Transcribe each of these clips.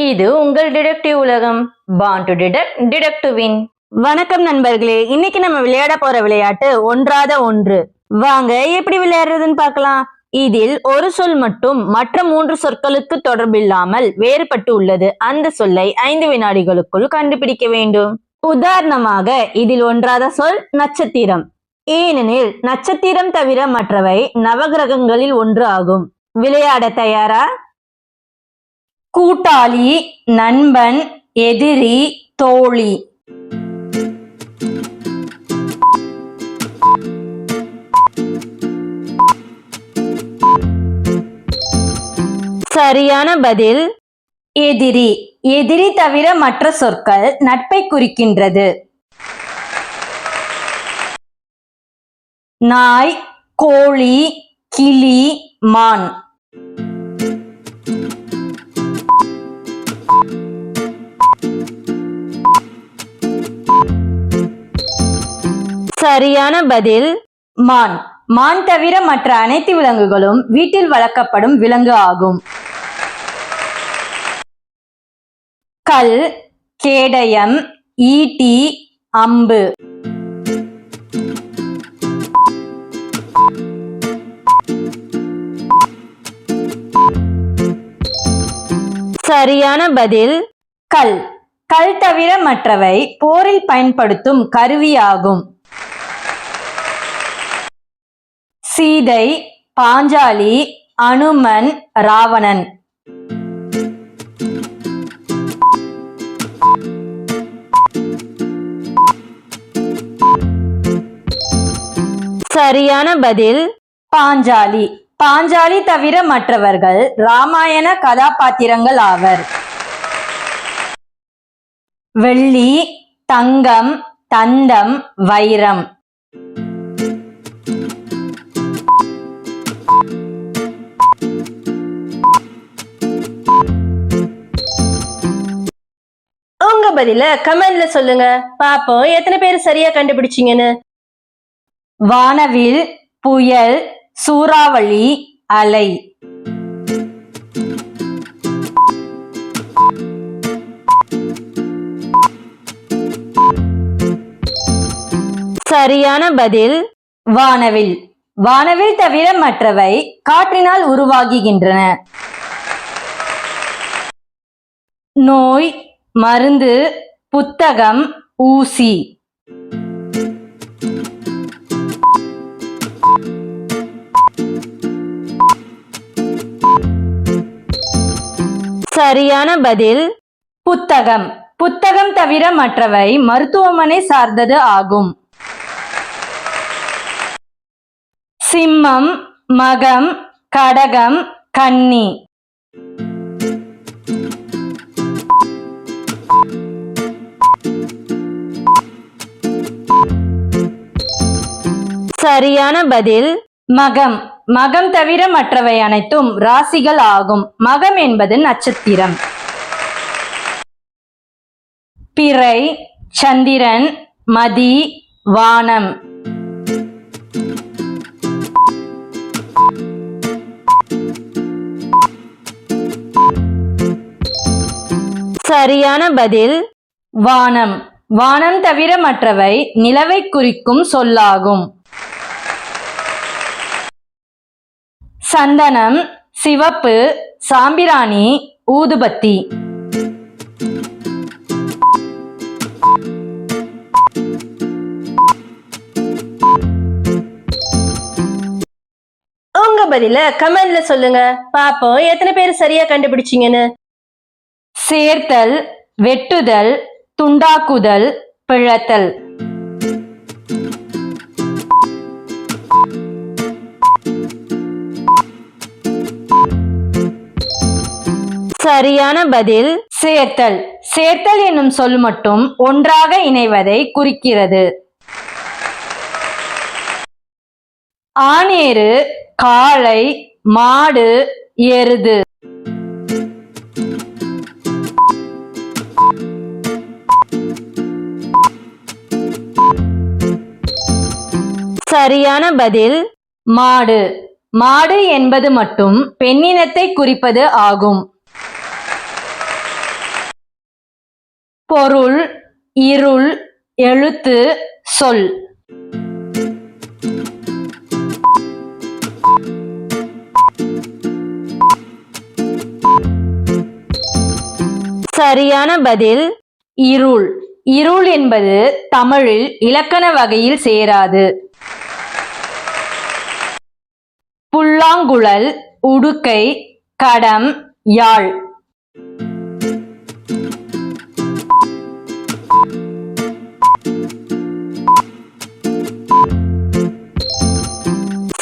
இது உங்கள் டிடெக்டிவ் உலகம். பான் டு டிடெக்ட் டிடெக்டிவின் டு வின் வணக்கம் நண்பர்களே. இன்னைக்கு நம்ம விளையாட போற விளையாட்டு ஒன்றாத ஒன்று. வாங்க எப்படி விளையாடுறதுன்னு பார்க்கலாம். இதில் ஒரு சொல் மட்டும் மற்ற மூன்று சொற்களுக்கு தொடர்பில்லாமல் வேறுபட்டு உள்ளது. அந்த சொல்லை ஐந்து வினாடிகளுக்குள் கண்டுபிடிக்க வேண்டும். உதாரணமாக இதில் ஒன்றாத சொல் நட்சத்திரம். ஏனெனில் நட்சத்திரம் தவிர மற்றவை நவகிரகங்களில் ஒன்று ஆகும். விளையாட தயாரா? கூட்டாளி நண்பன் எதிரி தோழி. சரியான பதில் எதிரி. எதிரி தவிர மற்ற சொற்கள் நட்பை குறிக்கின்றது. நாய் கோழி கிளி மான். சரியான பதில் மான். மான் தவிர மற்ற அனைத்து விலங்குகளும் வீட்டில் வளர்க்கப்படும் விலங்கு ஆகும். கல் கேடயம் ஈட்டி அம்பு. சரியான பதில் கல். கல் தவிர மற்றவை போரில் பயன்படுத்தும் கருவியாகும். சீதை பாஞ்சாலி அனுமன் ராவணன். சரியான பதில் பாஞ்சாலி. பாஞ்சாலி தவிர மற்றவர்கள் ராமாயண கதாபாத்திரங்கள் ஆவர். வெள்ளி தங்கம் தந்தம் வைரம். பதில கமெண்ட்ல சொல்லுங்க. பாப்போம் எத்தனை பேர் சரியா கண்டுபிடிச்சீங்கன்னு. வானவில் புயல் சூறாவளி அலை. சரியான பதில். வானவில். வானவில் தவிர மற்றவை காற்றினால் உருவாகுகின்றன. நோய் மருந்து புத்தகம் ஊசி. சரியான பதில் புத்தகம். புத்தகம் தவிர மற்றவை மருத்துவமனை சார்ந்தது ஆகும். சிம்மம் மகம் கடகம் கன்னி. சரியான பதில் மகம். மகம் தவிர மற்றவை அனைத்தும் ராசிகள் ஆகும். மகம் என்பது நட்சத்திரம். பிறை சந்திரன் மதி வானம். சரியான பதில் வானம். வானம் தவிர மற்றவை நிலவை குறிக்கும் சொல்லாகும். சந்தனம் சிவப்பு சாம்பிராணி ஊதுபத்தி. உங்க பதில கமெண்ட்ல சொல்லுங்க. பாப்போம் எத்தனை பேர் சரியா கண்டுபிடிச்சீங்கன்னு? சேர்த்தல் வெட்டுதல் துண்டாக்குதல் பிழத்தல். சரியான பதில் சேர்த்தல். சேர்த்தல் என்னும் சொல் மட்டும் ஒன்றாக இணைவதை குறிக்கிறது. ஆநேரு காளை மாடு எருது. சரியான பதில் மாடு. மாடு என்பது மட்டும் பெண்ணினத்தை குறிப்பது ஆகும். பொருள் இருள் எழுத்து சொல். சரியான பதில் இருள். இருள் என்பது தமிழில் இலக்கண வகையில் சேராது. புல்லாங்குழல் உடுக்கை கடம் யாழ்.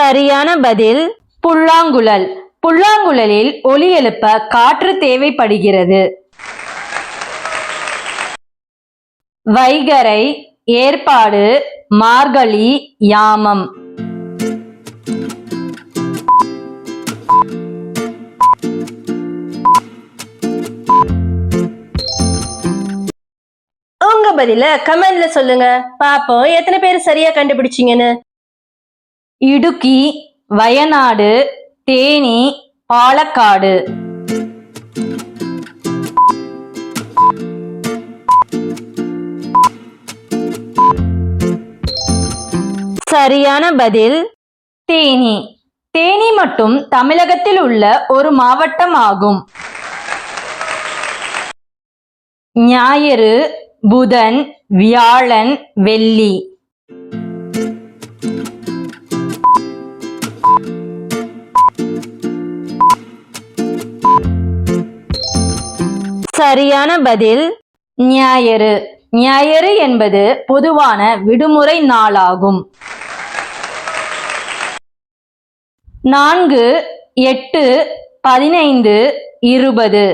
சரியான பதில் புல்லாங்குழல். புல்லாங்குழலில் ஒலி எழுப்ப காற்று தேவைப்படுகிறது. வைகரை ஏற்பாடு மார்கழி யாமம். உங்க பதில கமெண்ட்ல சொல்லுங்க. பாப்போம் எத்தனை பேர் சரியா கண்டுபிடிச்சீங்கன்னு. இடுக்கி வயநாடு தேனி பாலக்காடு. சரியான பதில் தேனி. தேனி மட்டும் தமிழகத்தில் உள்ள ஒரு மாவட்டம் ஆகும். ஞாயிறு புதன் வியாழன் வெள்ளி. சரியான பதில் ஞாயிறு. ஞாயிறு என்பது பொதுவான விடுமுறை நாளாகும். நான்கு எட்டு பதினைந்து இருபது.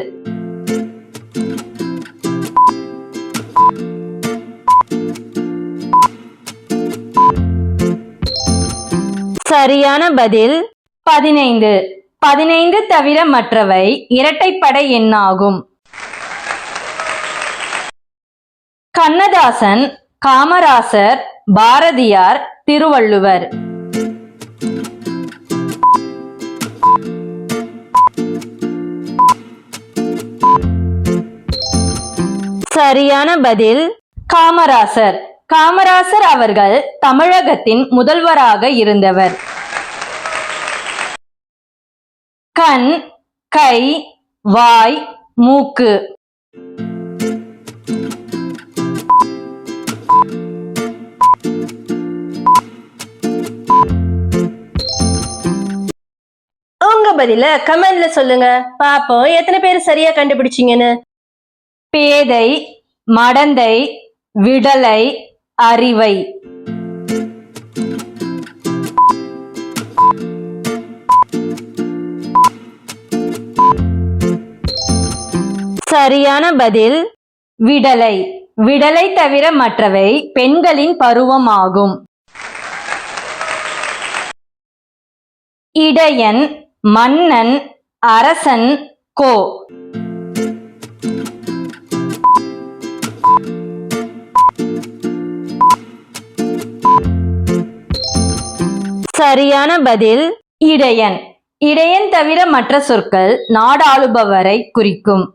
சரியான பதில் பதினைந்து. பதினைந்து தவிர மற்றவை இரட்டைப்படை எண்ணாகும். கண்ணதாசன் காமராசர் பாரதியார் திருவள்ளுவர். சரியான பதில் காமராசர். காமராசர் அவர்கள் தமிழகத்தின் முதல்வராக இருந்தவர். கண் கை வாய் மூக்கு. பதில கமெண்ட்ல சொல்லுங்க. பாப்போம். எத்தனை பேர் சரியா கண்டுபிடிச்சீங்கன்னு? பேதை மடந்தை விடலை அறிவை. சரியான பதில் விடலை. விடலை தவிர மற்றவை பெண்களின் பருவமாகும். இடையன் மன்னன் அரசன் கோ. சரியான பதில் இடையன். இடையன் தவிர மற்ற சொற்கள் நாடாளுபவரை குறிக்கும்.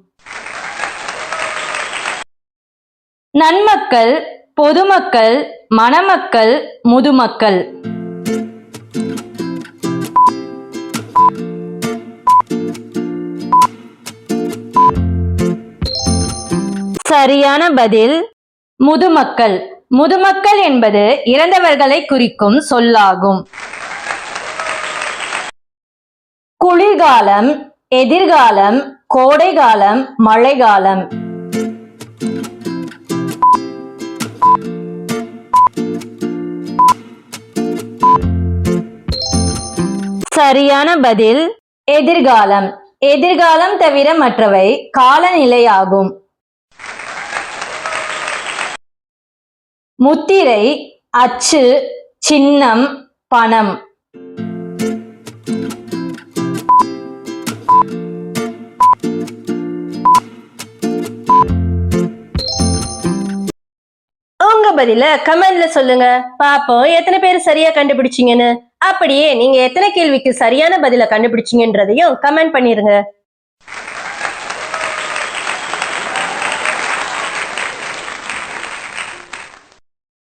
நன்மக்கள் பொதுமக்கள் மணமக்கள் முதுமக்கள். சரியான பதில் முதுமக்கள். முதுமக்கள் என்பது இறந்தவர்களை குறிக்கும் சொல்லாகும். குளிர்காலம் எதிர்காலம் கோடைகாலம் மழைகாலம். சரியான பதில் எதிர்காலம். எதிர்காலம் தவிர மற்றவை காலநிலையாகும். முத்திரை அச்சு சின்னம் பணம். உங்க பதில கமெண்ட்ல சொல்லுங்க. பாப்போம் எத்தனை பேர் சரியா கண்டுபிடிச்சீங்கன்னு. அப்படியே நீங்க எத்தனை கேள்விக்கு சரியான பதில கண்டுபிடிச்சீங்கன்றதையும் கமெண்ட் பண்ணிருங்க.